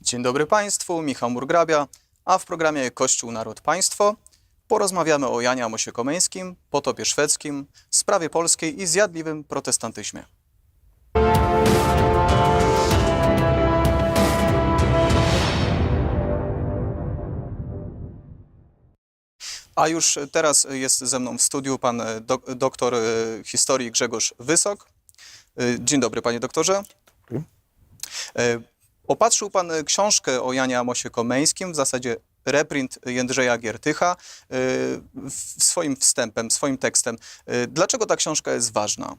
Dzień dobry Państwu, Michał Murgrabia, a w programie Kościół, Naród, Państwo porozmawiamy o Janie Amosie Komeńskim, potopie szwedzkim, sprawie polskiej i zjadliwym protestantyzmie. A już teraz jest ze mną w studiu pan dok- doktor e, historii Grzegorz Wysok. E, Dzień dobry panie doktorze. E, Opatrzył pan książkę o Janie Amosie Komeńskim, w zasadzie reprint Jędrzeja Giertycha, e, swoim wstępem, swoim tekstem. Dlaczego ta książka jest ważna?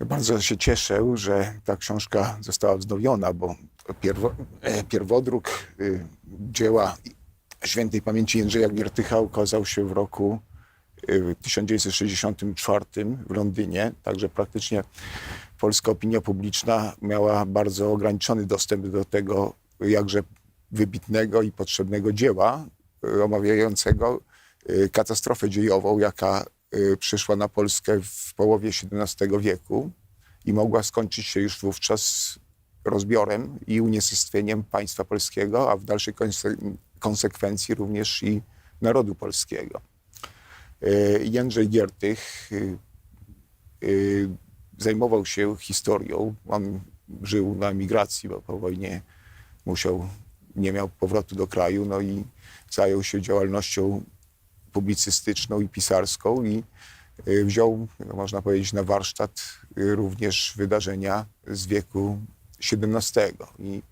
Bardzo się cieszę, że ta książka została wznowiona, bo pierwo, pierwodruk y, dzieła świętej pamięci Jędrzeja Giertycha ukazał się w roku y, 1964 w Londynie, także praktycznie polska opinia publiczna miała bardzo ograniczony dostęp do tego jakże wybitnego i potrzebnego dzieła y, omawiającego y, katastrofę dziejową, jaka y, przyszła na Polskę w połowie XVII wieku i mogła skończyć się już wówczas rozbiorem i unicestwieniem państwa polskiego, a w dalszej konse- konsekwencji również i narodu polskiego. Y, Jędrzej Giertych y, y, zajmował się historią. On żył na emigracji, bo po wojnie musiał, nie miał powrotu do kraju, no i zajął się działalnością publicystyczną i pisarską i y, wziął, no, można powiedzieć, na warsztat również wydarzenia z wieku XVII. I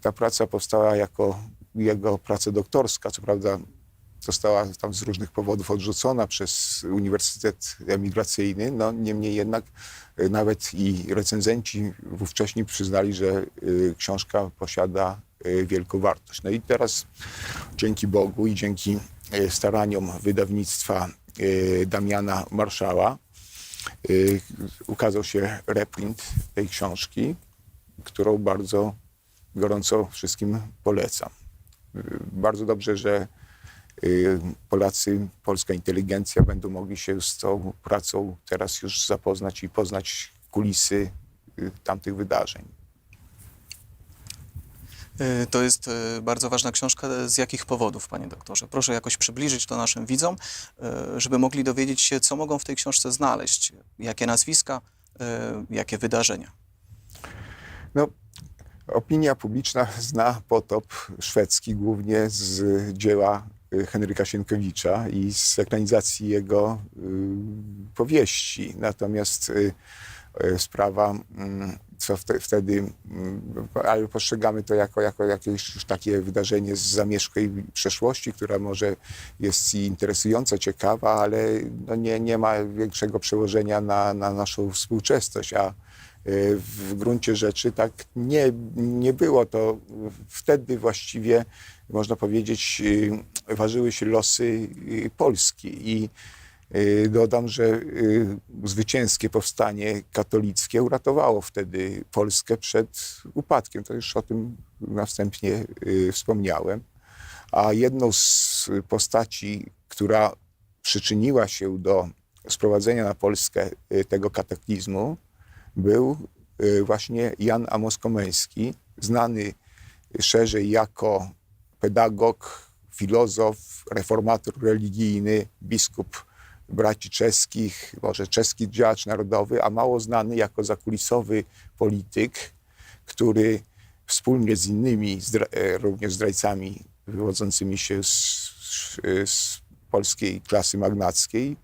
ta praca powstała jako jego praca doktorska, co prawda została tam z różnych powodów odrzucona przez Uniwersytet Emigracyjny, no niemniej jednak y, nawet i recenzenci wówcześni przyznali, że y, książka posiada y, wielką wartość. No i teraz dzięki Bogu i dzięki staraniom wydawnictwa Damiana Marszała ukazał się reprint tej książki, którą bardzo gorąco wszystkim polecam. Bardzo dobrze, że Polacy, polska inteligencja będą mogli się z tą pracą teraz już zapoznać i poznać kulisy y, tamtych wydarzeń. E, To jest bardzo ważna książka. Z jakich powodów, panie doktorze? Proszę jakoś przybliżyć to naszym widzom, żeby mogli dowiedzieć się, co mogą w tej książce znaleźć, jakie nazwiska, jakie wydarzenia. No, opinia publiczna zna potop szwedzki głównie z dzieła y, Henryka Sienkiewicza i z ekranizacji jego y, powieści. Natomiast y, y, sprawa, mm, co wte, wtedy, mm, ale postrzegamy to jako, jako jakieś już takie wydarzenie z zamierzchłej przeszłości, która może jest interesująca, ciekawa, ale no nie, nie ma większego przełożenia na, na naszą współczesność, a y, w gruncie rzeczy tak nie, nie było. To wtedy właściwie, można powiedzieć, y, ważyły się losy y, Polski i y, dodam, że zwycięskie powstanie katolickie uratowało wtedy Polskę przed upadkiem. To już o tym następnie wspomniałem. A jedną z postaci, która przyczyniła się do sprowadzenia na Polskę tego kataklizmu, był y, właśnie Jan Amos Komeński, znany szerzej jako pedagog, filozof, reformator religijny, biskup braci czeskich, może czeski działacz narodowy, a mało znany jako zakulisowy polityk, który wspólnie z innymi e, również zdrajcami wywodzącymi się z, z polskiej klasy magnackiej,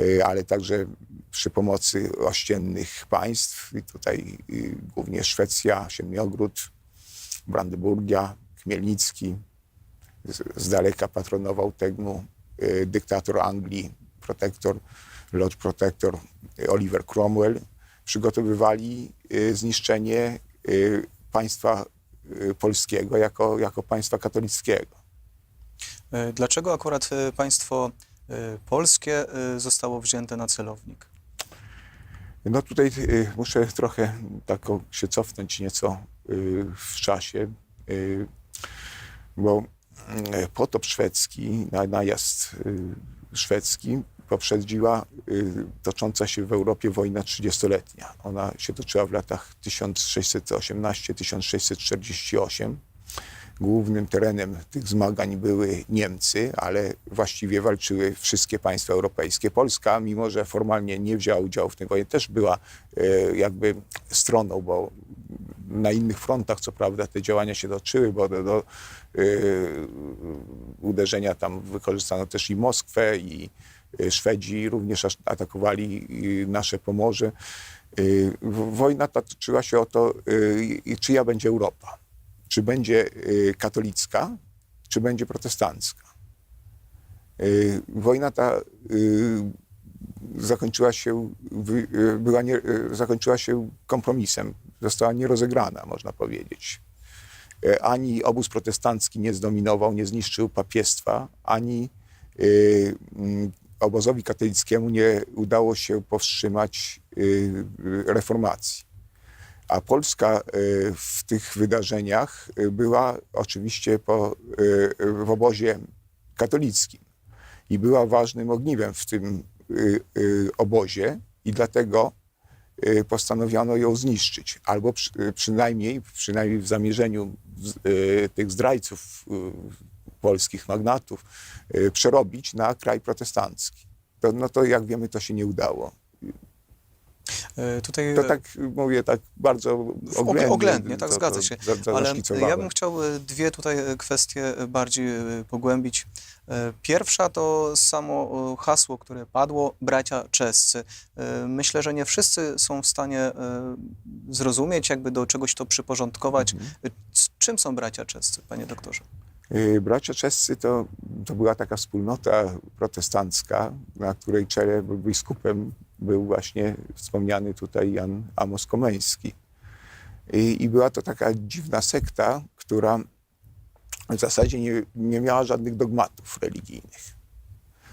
y, ale także przy pomocy ościennych państw, i tutaj y, głównie Szwecja, Siedmiogród, Brandenburgia, Chmielnicki. Z, z daleka patronował temu y, dyktator Anglii, protektor, Lord Protector y, Oliver Cromwell. Przygotowywali zniszczenie państwa polskiego jako, jako państwa katolickiego. Dlaczego akurat państwo polskie zostało wzięte na celownik? No tutaj y, muszę trochę tak się cofnąć nieco y, w czasie, y, bo potop szwedzki, na- najazd szwedzki poprzedziła tocząca się w Europie wojna trzydziestoletnia. Ona się toczyła w latach 1618-1648. Głównym terenem tych zmagań były Niemcy, ale właściwie walczyły wszystkie państwa europejskie. Polska, mimo że formalnie nie wzięła udziału w tej wojnie, też była e, jakby stroną, bo na innych frontach, co prawda, te działania się toczyły, bo do, do e, uderzenia tam wykorzystano też i Moskwę, i e, Szwedzi również atakowali nasze Pomorze. Wojna ta toczyła się o to, i czyja będzie Europa. Czy będzie e, katolicka, czy będzie protestancka. E, Wojna ta y, zakończyła się, y, była nie, y, zakończyła się kompromisem. Została nierozegrana, można powiedzieć. Ani obóz protestancki nie zdominował, nie zniszczył papiestwa, ani y, mm, obozowi katolickiemu nie udało się powstrzymać y, y, reformacji. A Polska y, w tych wydarzeniach y, była oczywiście po, y, w obozie katolickim i była ważnym ogniwem w tym obozie i dlatego postanowiono ją zniszczyć, albo przy, przynajmniej, przynajmniej w zamierzeniu tych zdrajców polskich magnatów przerobić na kraj protestancki. To, no to jak wiemy, to się nie udało. E, Tutaj To tak mówię, tak bardzo oględnie. Oględnie, tak, to- zgadza to się. za- za- Ale zaszkicowałem. ja bym chciał e, dwie tutaj e, kwestie e, bardziej e, pogłębić. E, Pierwsza to samo e, hasło, które padło, bracia czescy. E, Myślę, że nie wszyscy są w stanie e, zrozumieć, jakby do czegoś to przyporządkować. Mhm. E, Czym są bracia czescy, panie doktorze? Y, Bracia czescy to, to była taka wspólnota protestancka, na której czele biskupem był właśnie wspomniany tutaj Jan Amos Komeński. I, I była to taka dziwna sekta, która w zasadzie nie, nie miała żadnych dogmatów religijnych.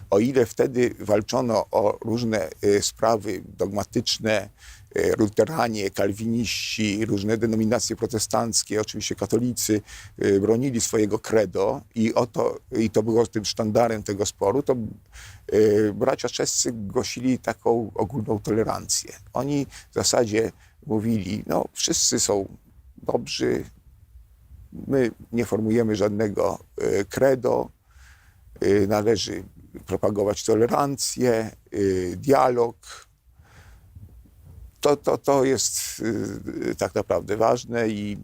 O ile wtedy walczono o różne y, sprawy dogmatyczne, luteranie, kalwiniści, różne denominacje protestanckie, oczywiście katolicy y, bronili swojego credo i, o to, i to było tym sztandarem tego sporu, to y, bracia czescy głosili taką ogólną tolerancję. Oni w zasadzie mówili, no wszyscy są dobrzy, my nie formujemy żadnego credo, należy propagować tolerancję, dialog. To, to, to jest y, tak naprawdę ważne i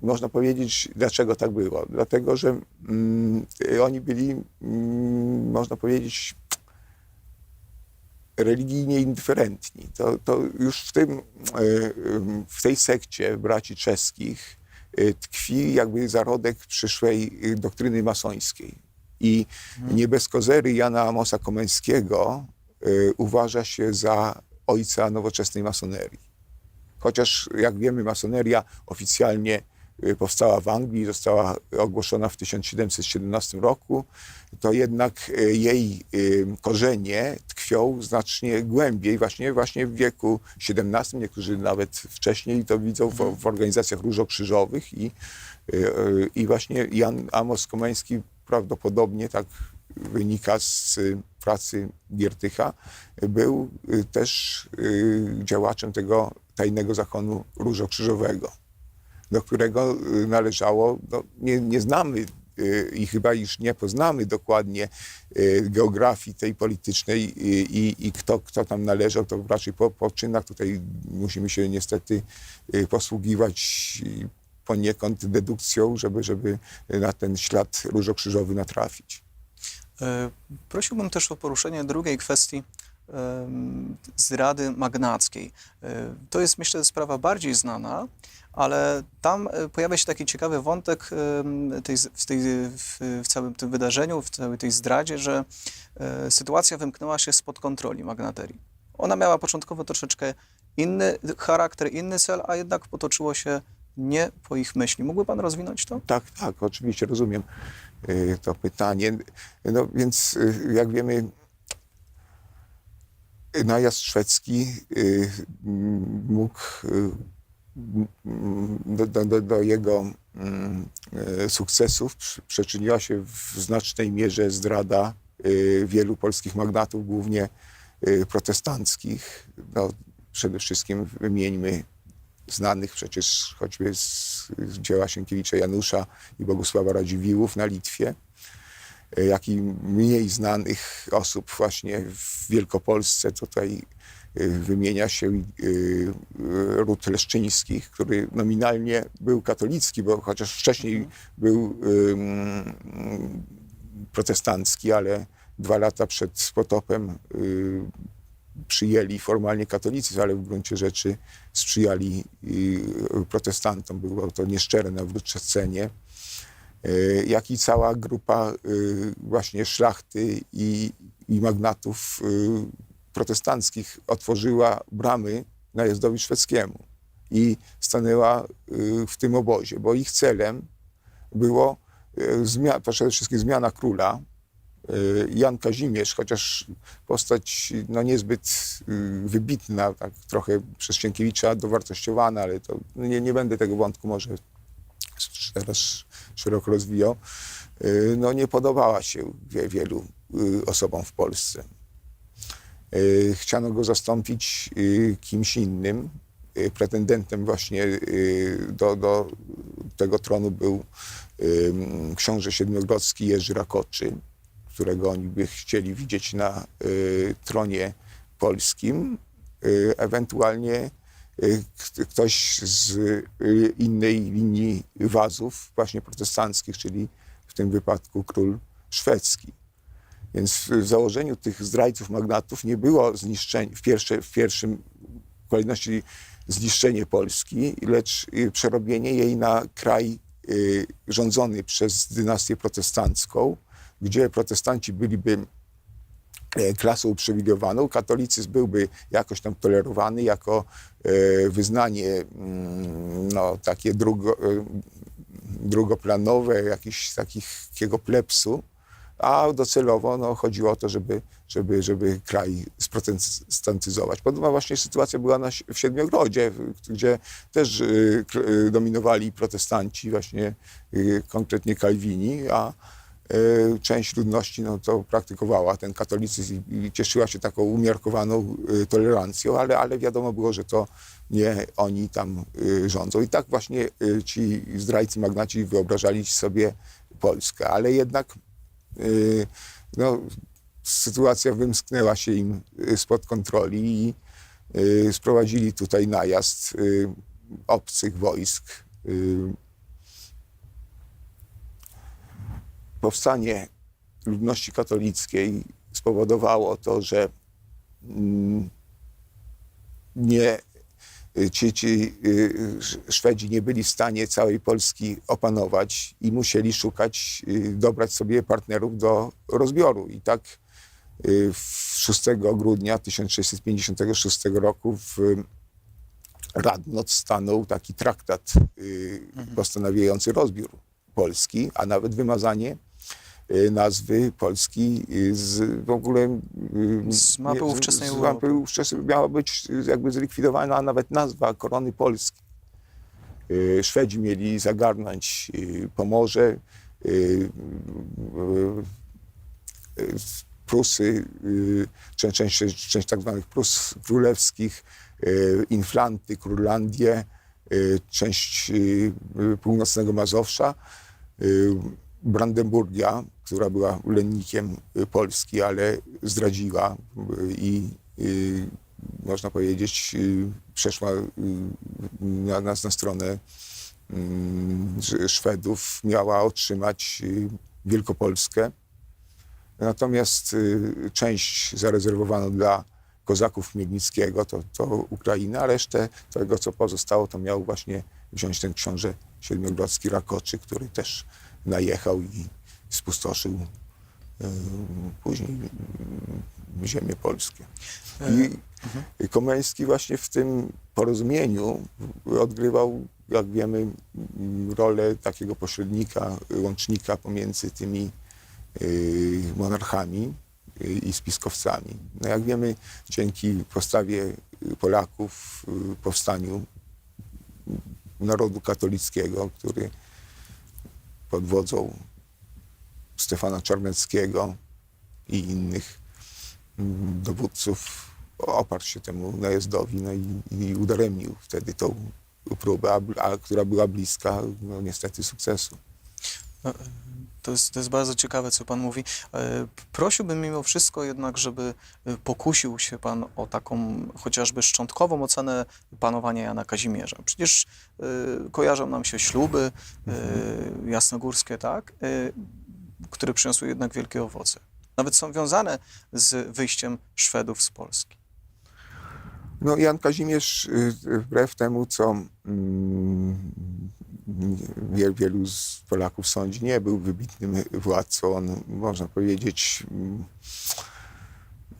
można powiedzieć, dlaczego tak było. Dlatego, że mm, y, oni byli, mm, można powiedzieć, religijnie indyferentni. To, to już w, tym, y, y, w tej sekcie braci czeskich y, tkwi jakby zarodek przyszłej y, doktryny masońskiej. I nie bez kozery Jana Amosa Komeńskiego y, uważa się za ojca nowoczesnej masonerii. Chociaż, jak wiemy, masoneria oficjalnie y, powstała w Anglii, została ogłoszona w 1717 roku, to jednak y, jej y, korzenie tkwią znacznie głębiej, właśnie, właśnie w wieku XVII, niektórzy nawet wcześniej to widzą w, w organizacjach różokrzyżowych i, i właśnie Jan Amos Komeński prawdopodobnie, tak wynika z y, pracy Giertycha, był y, też y, działaczem tego tajnego zakonu różokrzyżowego, do którego należało, no, nie, nie znamy i chyba już nie poznamy dokładnie geografii tej politycznej i, i, kto, kto tam należał, to raczej po, po czynach tutaj musimy się niestety posługiwać poniekąd dedukcją, żeby, żeby na ten ślad różokrzyżowy natrafić. E, Prosiłbym też o poruszenie drugiej kwestii em, zdrady magnackiej. E, To jest, myślę, sprawa bardziej znana, ale tam e, pojawia się taki ciekawy wątek tej, w, tej, w, całym tym wydarzeniu, w całej tej zdradzie, że sytuacja wymknęła się spod kontroli magnaterii. Ona miała początkowo troszeczkę inny charakter, inny cel, a jednak potoczyło się nie po ich myśli. Mógłby pan rozwinąć to? Tak, tak, oczywiście rozumiem to pytanie. No więc y, jak wiemy, y, najazd szwedzki y, mógł y, do, do, do, jego mm, y, sukcesów przy- przyczyniła się w znacznej mierze zdrada y, wielu polskich magnatów, głównie y, protestanckich. No, przede wszystkim wymieńmy znanych przecież choćby z, dzieła Sienkiewicza Janusza i Bogusława Radziwiłłów na Litwie, y, jak i mniej znanych osób właśnie w Wielkopolsce. Tutaj y, wymienia się y, ród Leszczyńskich, który nominalnie był katolicki, bo chociaż wcześniej był ym, protestancki, ale dwa lata przed potopem y, przyjęli formalnie katolicyzm, ale w gruncie rzeczy sprzyjali y, protestantom. Było to nieszczere na scenie. Y, jak i cała grupa y, właśnie szlachty i, i magnatów protestanckich otworzyła bramy najazdowi szwedzkiemu i stanęła w tym obozie, bo ich celem było zmia- przede wszystkim zmiana króla. Y, Jan Kazimierz, chociaż postać no, niezbyt y, wybitna, tak trochę przez Sienkiewicza dowartościowana, ale to nie, nie będę tego wątku może teraz szeroko rozwijał, y, no nie podobała się wie, wielu osobom w Polsce. Chciano go zastąpić kimś innym. Pretendentem właśnie do, do tego tronu był książę siedmiogrodzki Jerzy Rakoczy, którego oni by chcieli widzieć na y, tronie polskim. Y, Ewentualnie y, ktoś z innej linii wazów, właśnie protestanckich, czyli w tym wypadku król szwedzki. Więc w założeniu tych zdrajców magnatów nie było zniszczenie, w, pierwsze, w pierwszym kolejności zniszczenie Polski, lecz przerobienie jej na kraj rządzony przez dynastię protestancką, gdzie protestanci byliby e, klasą uprzywilejowaną, katolicyzm byłby jakoś tam tolerowany jako e, wyznanie mm, no, takie drugo, e, drugoplanowe, jakiś takiego plepsu, a docelowo no, chodziło o to, żeby, żeby, żeby kraj sprotestantyzować. Podobna właśnie sytuacja była na, w Siedmiogrodzie, gdzie też dominowali protestanci, właśnie konkretnie Kalwini, a część ludności no, to praktykowała ten katolicyzm i, cieszyła się taką umiarkowaną y, tolerancją, ale, ale wiadomo było, że to nie oni tam y, rządzą. I tak właśnie ci zdrajcy magnaci wyobrażali sobie Polskę, ale jednak no, sytuacja wymsknęła się im spod kontroli i sprowadzili tutaj najazd obcych wojsk. Y, powstanie ludności katolickiej spowodowało to, że mm, nie, y, ci, ci y, Sz- Szwedzi nie byli w stanie całej Polski opanować i musieli szukać, y, dobrać sobie partnerów do rozbioru. I tak y, w 6 grudnia 1656 roku w Radnot stanął taki traktat y, postanawiający rozbiór Polski, a nawet wymazanie y, nazwy Polski y, z w ogóle y, Z mapy ówczesnej z Europy. mapy ówczesnej miała być y, jakby zlikwidowana nawet nazwa korony Polski. Y, Szwedzi mieli zagarnąć y, Pomorze, y, y, y, Prusy, y, część, część, część tak zwanych Prus królewskich, y, Inflanty, Królandię, y, część y, y, północnego Mazowsza, y, Brandenburgia, która była lennikiem y, Polski, ale zdradziła y, i y, można powiedzieć przeszła na, na, na stronę mm, Sz- Szwedów, miała otrzymać Wielkopolskę. Natomiast część zarezerwowano dla kozaków Chmielnickiego, to, to Ukraina, a resztę tego, co pozostało, to miał właśnie wziąć ten książę siedmiogrodzki Rakoczy, który też najechał i spustoszył y, później y, ziemię polskie. I i Komeński właśnie w tym porozumieniu odgrywał, jak wiemy, rolę takiego pośrednika, łącznika pomiędzy tymi y, monarchami i spiskowcami. No jak wiemy, dzięki postawie Polaków, y, powstaniu narodu katolickiego, który pod wodzą Stefana Czarneckiego i innych mm, dowódców oparł się temu najezdowi no i, i udaremnił wtedy tą próbę, a, a, która była bliska no, niestety sukcesu. To jest, to jest bardzo ciekawe, co Pan mówi. E, Prosiłbym mimo wszystko jednak, żeby e, pokusił się Pan o taką chociażby szczątkową ocenę panowania Jana Kazimierza. Przecież e, kojarzą nam się śluby e, jasnogórskie, tak? Które przyniosły jednak wielkie owoce. Nawet są wiązane z wyjściem Szwedów z Polski. No, Jan Kazimierz, y, wbrew temu, co mm, wielu, wielu z Polaków sądzi, nie był wybitnym władcą. On, można powiedzieć, mm,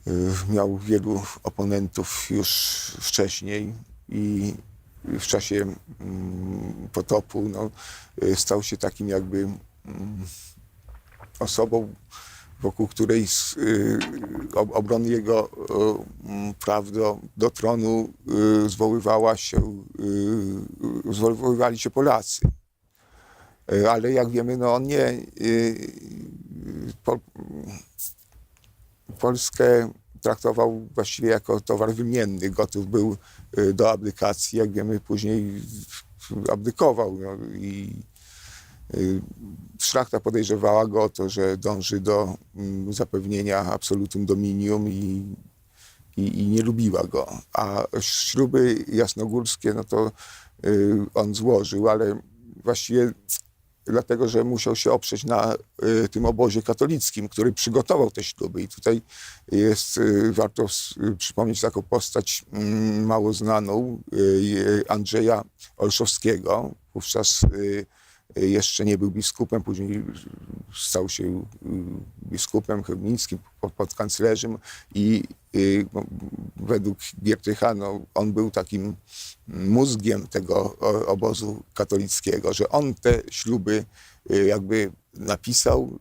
y, miał wielu oponentów już wcześniej i w czasie mm, potopu no, y, stał się takim jakby osobą, wokół której y, ob- obrony jego y, praw do, tronu y, zwoływała się, y, zwoływali się Polacy. Y, Ale jak wiemy, no on nie. Po, Polskę traktował właściwie jako towar wymienny. Gotów był do abdykacji. Jak wiemy, później abdykował. No, i, Szlachta podejrzewała go o to, że dąży do mm, zapewnienia absolutum dominium i, i, i nie lubiła go. A śluby jasnogórskie, no to y, on złożył, ale właściwie dlatego, że musiał się oprzeć na y, tym obozie katolickim, który przygotował te śluby. I tutaj jest, y, warto y, przypomnieć taką postać mm, mało znaną, y, y, Andrzeja Olszowskiego. Wówczas y, y, jeszcze nie był biskupem, później stał się y, biskupem pod, podkanclerzem i y, no, według Giertycha no, on był takim mózgiem tego obozu katolickiego, że on te śluby y, jakby napisał,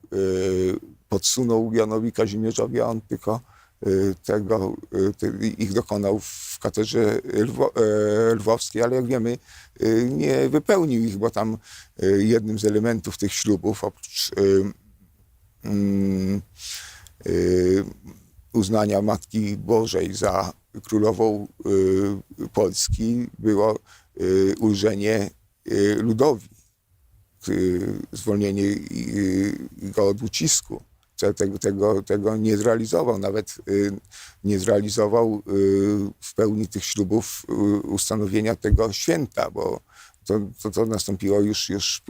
podsunął Janowi Kazimierzowi, a on tylko tego, y, ich dokonał w katedrze lwo, e, lwowskiej, ale jak wiemy, y, nie wypełnił ich, bo tam y, jednym z elementów tych ślubów, oprócz y, mm, y, uznania Matki Bożej za królową y, Polski było y, ulżenie y, ludowi, y, zwolnienie y, go od ucisku. Te- Tego, tego, tego nie zrealizował, nawet y, nie zrealizował y, w pełni tych ślubów y, ustanowienia tego święta, bo to, to, to nastąpiło już, już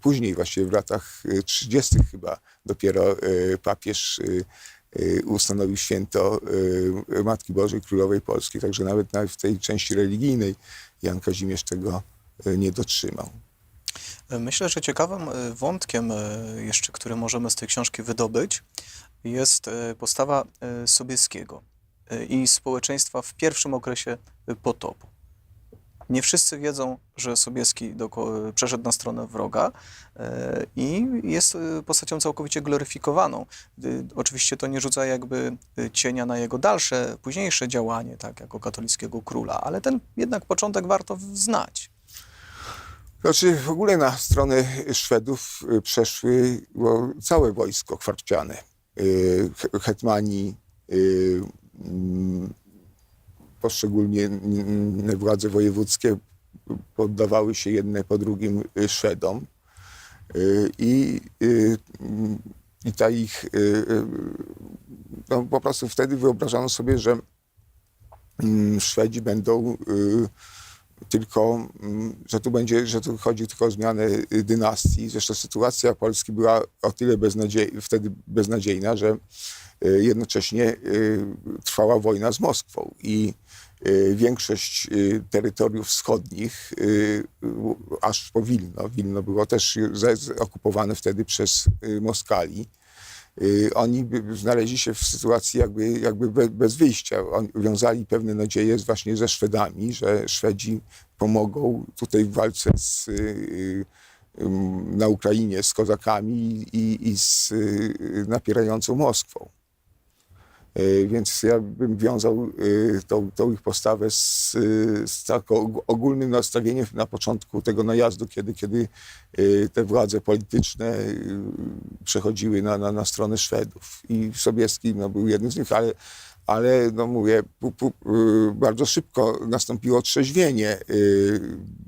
później, właściwie w latach y, 30. chyba dopiero papież ustanowił święto Matki Bożej Królowej Polski. Także nawet na- w tej części religijnej Jan Kazimierz tego nie dotrzymał. Myślę, że ciekawym e, wątkiem e, jeszcze, który możemy z tej książki wydobyć, jest e, postawa Sobieskiego i społeczeństwa w pierwszym okresie potopu. Nie wszyscy wiedzą, że Sobieski przeszedł na stronę wroga i jest postacią całkowicie gloryfikowaną. Oczywiście to nie rzuca jakby cienia na jego dalsze, późniejsze działanie, tak, jako katolickiego króla, ale ten jednak początek warto znać. Znaczy w ogóle na stronę Szwedów y, przeszły całe wojsko kwarciane. Y, he- Hetmani, y, mm, poszczególnie władze wojewódzkie poddawały się jedne po drugim Szwedom. I, i ta ich, no po prostu wtedy wyobrażano sobie, że mm, Szwedzi będą tylko, mm, że tu będzie, że tu chodzi tylko o zmianę y, dynastii. Zresztą sytuacja Polski była o tyle beznadziej, wtedy beznadziejna, że y, jednocześnie y, trwała wojna z Moskwą i większość terytoriów wschodnich, aż po Wilno, Wilno było też okupowane wtedy przez Moskali, oni by- znaleźli się w sytuacji jakby, jakby be, bez wyjścia. Oni wiązali pewne nadzieje właśnie ze Szwedami, że Szwedzi pomogą tutaj w walce z, y, y, na Ukrainie z kozakami i, i z y, napierającą Moskwą. E, Więc ja bym wiązał e, tą, tą ich postawę z, e, z taką og- ogólnym nastawieniem na początku tego najazdu, kiedy, kiedy te władze polityczne przechodziły na, na, na stronę Szwedów. I Sobieski no, był jednym z nich, ale, ale no mówię, pu, pu, bardzo szybko nastąpiło trzeźwienie,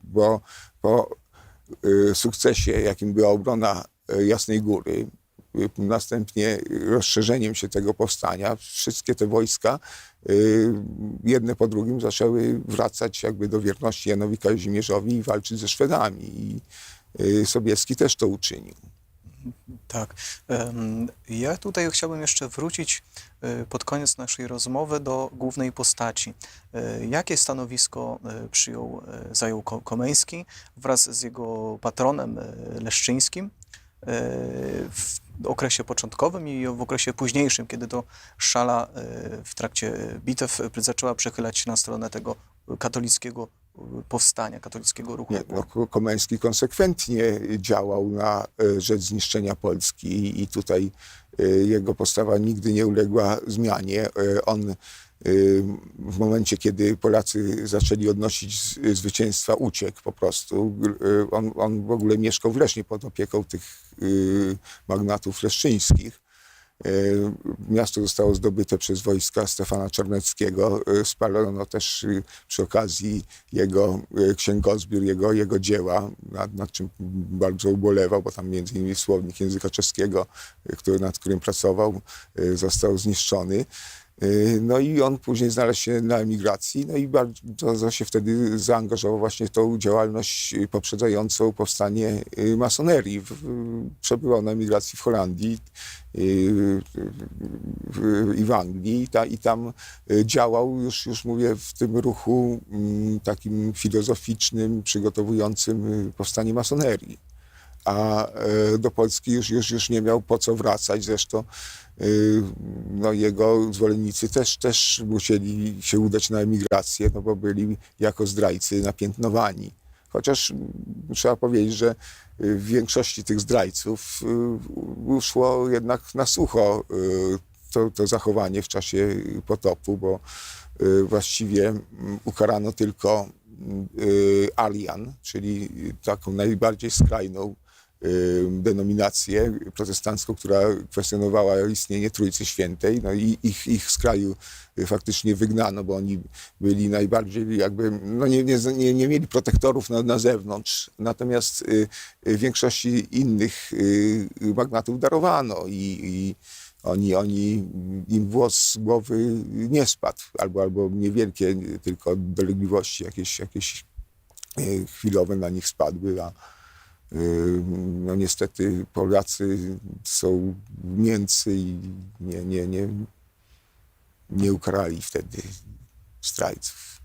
bo po sukcesie, jakim była obrona Jasnej Góry, następnie rozszerzeniem się tego powstania, wszystkie te wojska y, jedne po drugim zaczęły wracać jakby do wierności Janowi Kazimierzowi i walczyć ze Szwedami. I y, Sobieski też to uczynił. Tak. Ja tutaj chciałbym jeszcze wrócić e, pod koniec naszej rozmowy do głównej postaci. Jakie stanowisko przyjął, zajął Ko- Komeński wraz z jego patronem Leszczyńskim w okresie początkowym i w okresie późniejszym, kiedy to szala e, w trakcie bitew e, zaczęła przechylać się na stronę tego katolickiego e, powstania, katolickiego ruchu. Nie, no, Ko- Komeński konsekwentnie działał na rzecz zniszczenia Polski i- tutaj jego postawa nigdy nie uległa zmianie. On w momencie, kiedy Polacy zaczęli odnosić zwycięstwa, uciekł po prostu. E, On, on w ogóle mieszkał w Lesznie pod opieką tych e, magnatów leszczyńskich. Miasto zostało zdobyte przez wojska Stefana Czarneckiego. Spalono też przy okazji jego księgozbiór, jego, jego dzieła, nad, nad czym bardzo ubolewał, bo tam między innymi słownik języka czeskiego, który, nad którym pracował, został zniszczony. E, No i on później znalazł się na emigracji, no i bardzo się wtedy zaangażował właśnie w tą działalność poprzedzającą powstanie e, masonerii. Przebywał na emigracji w Holandii w- i w Anglii i, ta, i tam działał już, już mówię, w tym ruchu mm, takim filozoficznym, przygotowującym powstanie masonerii a e, do Polski już, już, już nie miał po co wracać. Zresztą y, no, jego zwolennicy też, też musieli się udać na emigrację, no bo byli jako zdrajcy napiętnowani. Chociaż trzeba powiedzieć, że y, w większości tych zdrajców y, uszło jednak na sucho y, to, to zachowanie w czasie potopu, bo y, właściwie ukarano tylko y, Arian, czyli taką najbardziej skrajną y, denominację protestancką, która kwestionowała istnienie Trójcy Świętej. No i ich, ich z kraju y, faktycznie wygnano, bo oni byli najbardziej jakby, no nie, nie, nie, nie mieli protektorów na, na zewnątrz. Natomiast y, y, większości innych magnatów darowano i, i oni, oni, im włos z głowy nie spadł, albo, albo niewielkie tylko dolegliwości jakieś, jakieś chwilowe na nich spadły, a no niestety Polacy są Niemcy i nie, nie, nie, nie ukarali wtedy zdrajców.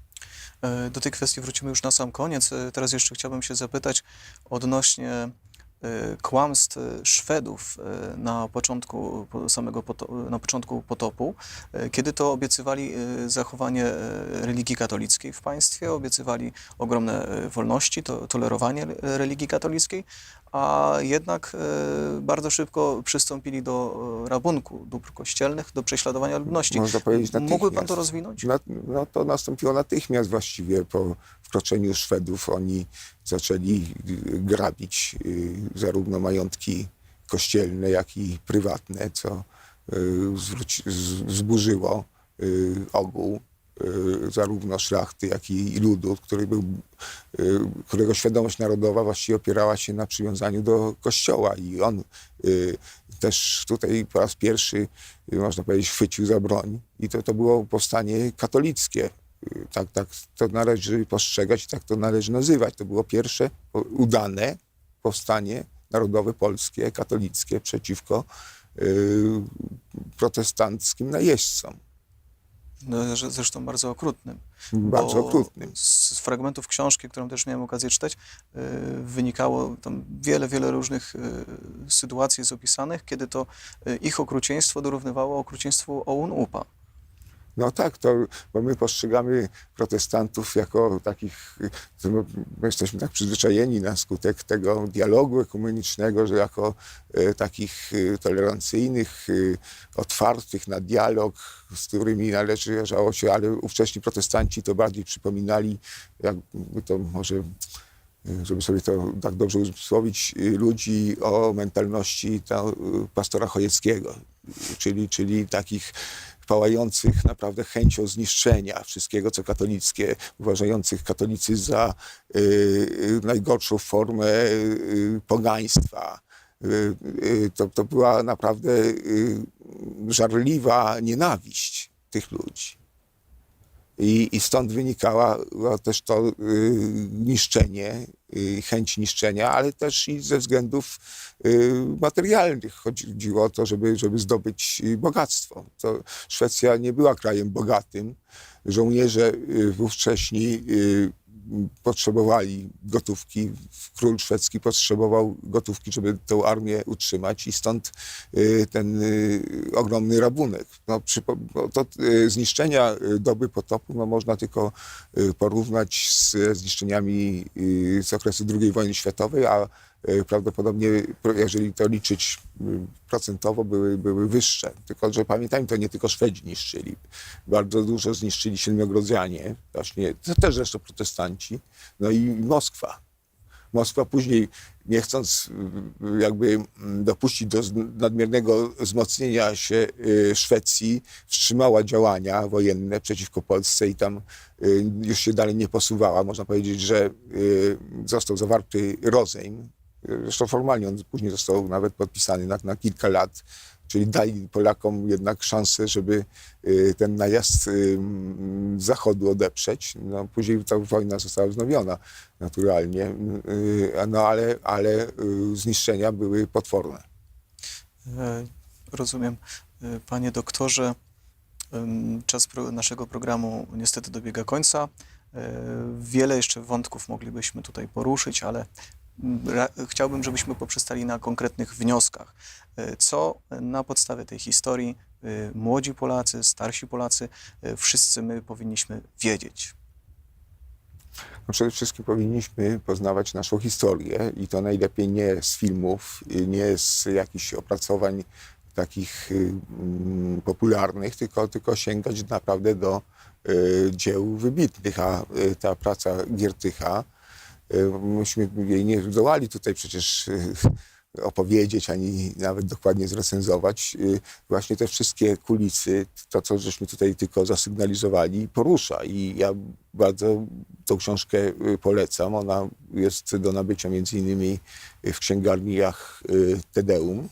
E, Do tej kwestii wrócimy już na sam koniec. E, Teraz jeszcze chciałbym się zapytać odnośnie kłamstw e, Szwedów e, na początku po- samego poto- na początku potopu, e, kiedy to obiecywali e, zachowanie e, religii katolickiej w państwie, obiecywali ogromne e, wolności, to, tolerowanie re- religii katolickiej, a jednak e, bardzo szybko przystąpili do e, rabunku dóbr kościelnych, do prześladowania ludności. Można powiedzieć Mógłby pan natychmiast. to rozwinąć? Na, no to nastąpiło natychmiast właściwie po wkroczeniu Szwedów. Oni zaczęli y, grabić zarówno majątki kościelne, jak i prywatne, co zburzyło ogół zarówno szlachty, jak i ludu, który był, y, którego świadomość narodowa właściwie opierała się na przywiązaniu do kościoła i on y, też tutaj po raz pierwszy, y, można powiedzieć, chwycił za broń i to, to było powstanie katolickie. Y, Tak, tak to należy postrzegać tak to należy nazywać. To było pierwsze udane powstanie narodowe polskie, katolickie przeciwko y, protestanckim najeźdźcom. No, że- zresztą bardzo okrutnym. Bardzo okrutnym. Z fragmentów książki, którą też miałem okazję czytać, y, wynikało tam wiele, wiele różnych y, sytuacji jest opisanych, kiedy to y, ich okrucieństwo dorównywało okrucieństwu OUN-UPA. No tak, to, bo my postrzegamy protestantów jako takich, my my jesteśmy tak przyzwyczajeni na skutek tego dialogu ekumenicznego, że jako e, takich y, tolerancyjnych, y, otwartych na dialog, z którymi należy żało się, ale ówcześni protestanci to bardziej przypominali, jakby to może żeby sobie to tak dobrze uzmysłowić, y, ludzi o mentalności ta, pastora Chojeckiego, czyli, czyli takich pałających naprawdę chęcią zniszczenia wszystkiego, co katolickie, uważających katolicy za y, y, najgorszą formę y, pogaństwa. Y, y, to, to była naprawdę y, żarliwa nienawiść tych ludzi. I, I stąd wynikała no, też to y, niszczenie, y, chęć niszczenia, ale też i ze względów y, materialnych. Chodziło o to, żeby, żeby zdobyć bogactwo. To Szwecja nie była krajem bogatym. Żołnierze y, ówcześni y, potrzebowali gotówki. Król szwedzki potrzebował gotówki, żeby tę armię utrzymać i stąd y, ten y, ogromny rabunek. No, to y, zniszczenia doby potopu no, można tylko porównać z zniszczeniami z okresu II wojny światowej, a prawdopodobnie, pro- jeżeli to liczyć y, procentowo, były, były wyższe. Tylko, że pamiętajmy, to nie tylko Szwedzi niszczyli. Bardzo dużo zniszczyli Siedmiogrodzianie, właśnie, to też zresztą protestanci, no i Moskwa. Moskwa później, nie chcąc y, jakby mm, dopuścić do nadmiernego wzmocnienia się y, Szwecji, wstrzymała działania wojenne przeciwko Polsce i tam y, już się dalej nie posuwała. Można powiedzieć, że y, został zawarty rozejm. Zresztą formalnie on później został nawet podpisany na, na kilka lat. Czyli dali Polakom jednak szansę, żeby y, ten najazd y, mm, zachodu odeprzeć. No, później ta wojna została wznowiona naturalnie, y, no, ale, ale zniszczenia były potworne. E, Rozumiem. E, Panie doktorze, czas naszego programu niestety dobiega końca. E, Wiele jeszcze wątków moglibyśmy tutaj poruszyć, ale chciałbym, żebyśmy poprzestali na konkretnych wnioskach. E, Co na podstawie tej historii e, młodzi Polacy, starsi Polacy, e, wszyscy my powinniśmy wiedzieć? No przede wszystkim powinniśmy poznawać naszą historię i to najlepiej nie z filmów, y, nie z jakichś opracowań takich y, mm, popularnych, tylko, tylko sięgać naprawdę do y, dzieł wybitnych, a ta praca Giertycha, myśmy jej nie zdołali tutaj przecież y, opowiedzieć, ani nawet dokładnie zrecenzować. Y, Właśnie te wszystkie kulisy, to co żeśmy tutaj tylko zasygnalizowali, porusza i ja bardzo tą książkę polecam. Ona jest do nabycia między innymi w księgarniach Tedeum.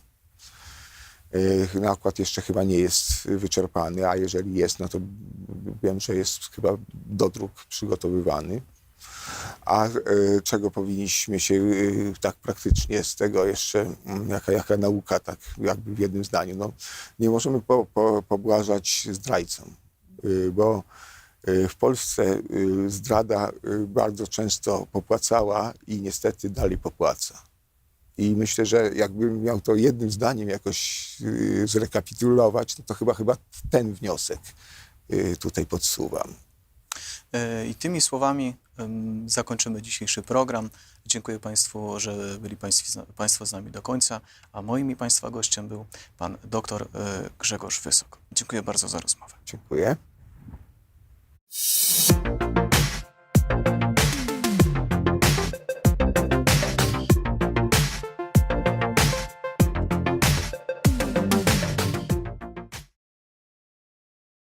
Nakład jeszcze chyba nie jest wyczerpany, a jeżeli jest, no to wiem, że jest chyba dodruk przygotowywany. A e, czego powinniśmy się e, tak praktycznie z tego jeszcze, mm, jaka, jaka nauka, tak jakby w jednym zdaniu, no, nie możemy po, po, pobłażać zdrajcom, e, bo w Polsce zdrada bardzo często popłacała i niestety dalej popłaca. I myślę, że jakbym miał to jednym zdaniem jakoś zrekapitulować, no to chyba, chyba ten wniosek tutaj podsuwam. E, I tymi słowami zakończymy dzisiejszy program. Dziękuję Państwu, że byli Państwo z nami do końca, a moim i Państwa gościem był pan dr e, Grzegorz Wysok. Dziękuję bardzo za rozmowę. Dziękuję.